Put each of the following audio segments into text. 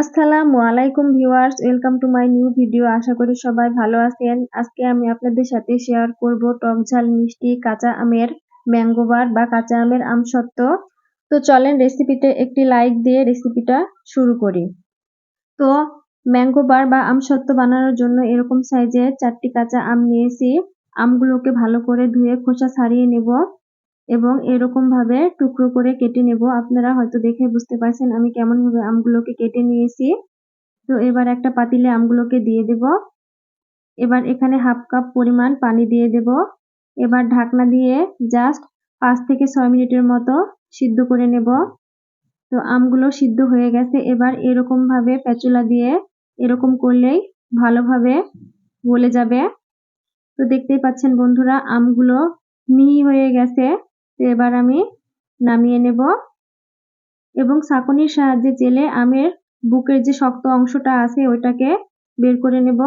আসসালামু আলাইকুম viewers welcome to my new video আশা করি সবাই ভালো আছেন। আজকে আমি আপনাদের সাথে শেয়ার করব টক ঝাল মিষ্টি, কাঁচা আমের ম্যাঙ্গো বার বা কাঁচা আমের আমসত্ত্ব তো চলেন রেসিপিতে একটি লাইক দিয়ে রেসিপিটা শুরু করি। তো ম্যাঙ্গো বার বা আমসত্ত্ব বানানোর জন্য এরকম সাইজের চারটি কাঁচা আম নিয়েছি। আমগুলোকে ভালো করে ধুয়ে খোসা ছাড়িয়ে নেব। এবং এরকম ভাবে টুকরো করে কেটে নেব। আপনারা হয়তো দেখে বুঝতে পারছেন আমি কেমন ভাবে আমগুলোকে কেটে নিয়েছি। তো এবার একটা পাতিলে আমগুলোকে দিয়ে দেব। এবার এখানে হাফ কাপ পরিমাণ পানি দিয়ে দেব। এবার ঢাকনা দিয়ে জাস্ট পাঁচ থেকে ছয় মিনিটের মতো সিদ্ধ করে নেব। তো আমগুলো সিদ্ধ হয়ে গেছে। এবার এরকম ভাবে পেঁচুলা দিয়ে এরকম করলেই ভালোভাবে গলে যাবে। তো দেখতেই পাচ্ছেন বন্ধুরা, আমগুলো মিহি হয়ে গেছে। এবার আমি নামিয়ে নেব। এবং ছাঁকনির সাহায্যে জেলে আমের বুকের যে শক্ত অংশটা আছে, ওইটাকে বের করে নেব।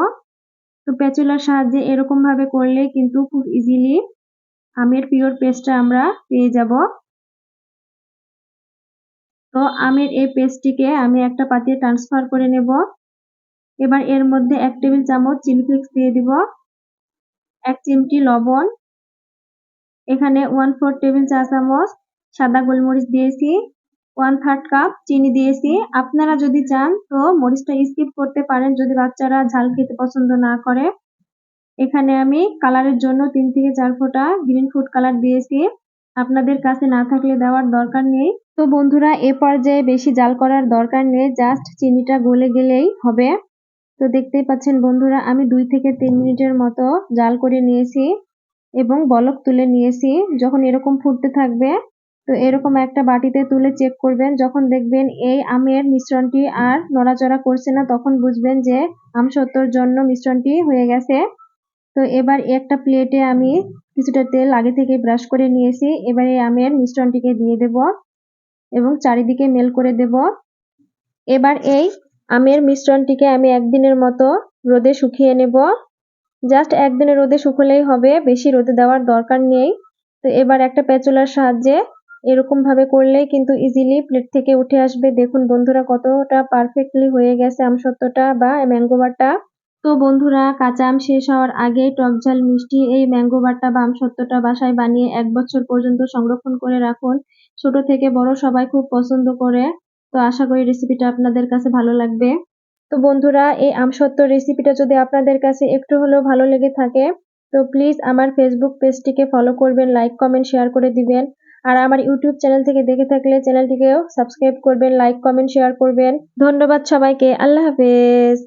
তো প্যাচুলার সাহায্যে এরকম ভাবে করলে কিন্তু খুব ইজিলি আমের পিওর পেস্টটা আমরা পেয়ে যাব। তো আমের এই পেস্টটিকে আমি একটা পাতিয়ে ট্রান্সফার করে নেব। এবার এর মধ্যে এক টেবিল চামচ চিলি ফ্লেক্স দিয়ে দিব। এক চিমটি লবণ এখানে ওয়ান ফোর টেবিল চা চামচ, সাদা গোলমরিচ দিয়েছি ওয়ান থার্ড কাপ চিনি দিয়েছি। আপনারা যদি চান তো মরিচটা স্কিপ করতে পারেন যদি বাচ্চারা ঝাল খেতে পছন্দ না করে। এখানে আমি কালারের জন্য তিন থেকে চার ফোঁটা গ্রিন ফুড কালার দিয়েছি। আপনাদের কাছে না থাকলে দেওয়ার দরকার নেই। তো বন্ধুরা, এ পর্যায়ে বেশি জাল করার দরকার নেই জাস্ট চিনিটা গলে গেলেই হবে। তো দেখতেই পাচ্ছেন বন্ধুরা, আমি দুই থেকে তিন মিনিটের মতো জাল করে নিয়েছি। এবং বলক তুলে নিয়েছি। যখন এরকম ফুটতে থাকবে, তো এরকম একটা বাটিতে তুলে চেক করবেন। যখন দেখবেন এই আমের মিশ্রণটি আর নড়াচড়া করছে না, তখন বুঝবেন যে আম সত্তর জন্য মিশ্রণটি হয়ে গেছে। তো এবার একটা প্লেটে আমি কিছুটা তেল আগে থেকে ব্রাশ করে নিয়েছি। এবার এই আমের মিশ্রণটিকে দিয়ে দেব এবং চারিদিকে মেল করে দেব। এবার এই আমের মিশ্রণটিকে আমি একদিনের মতো রোদে শুকিয়ে নেব। জাস্ট একদিনের রোদে শুকলেই হবে, বেশি রোদে দেওয়ার দরকার নেই। তো এবার একটা পেঁচলার সাহায্যে এরকম ভাবে করলেই কিন্তু ইজিলি প্লেট থেকে উঠে আসবে। দেখুন বন্ধুরা কতটা পারফেক্টলি হয়ে গেছে আমসত্ত্বটা বা ম্যাঙ্গো বারটা তো বন্ধুরা, কাঁচা আম শেষ হওয়ার আগে টক ঝাল, মিষ্টি এই ম্যাঙ্গো বারটা বা আমসত্ত্বটা বাসায় বানিয়ে এক বছর পর্যন্ত সংরক্ষণ করে রাখুন। ছোট থেকে বড় সবাই খুব পছন্দ করে। তো আশা করি রেসিপিটা আপনাদের কাছে ভালো লাগবে। তো বন্ধুরা, এই আমসত্ত্ব রেসিপিটা যদি আপনাদের কাছে একটু হলেও ভালো লেগে থাকে, তো প্লিজ আমার ফেসবুক পেজটিকে ফলো করবেন লাইক কমেন্ট শেয়ার করে দিবেন। আর আমার ইউটিউব চ্যানেল থেকে দেখে থাকলে চ্যানেলটিকেও সাবস্ক্রাইব করবেন লাইক কমেন্ট শেয়ার করবেন। ধন্যবাদ সবাইকে, আল্লাহ হাফেজ।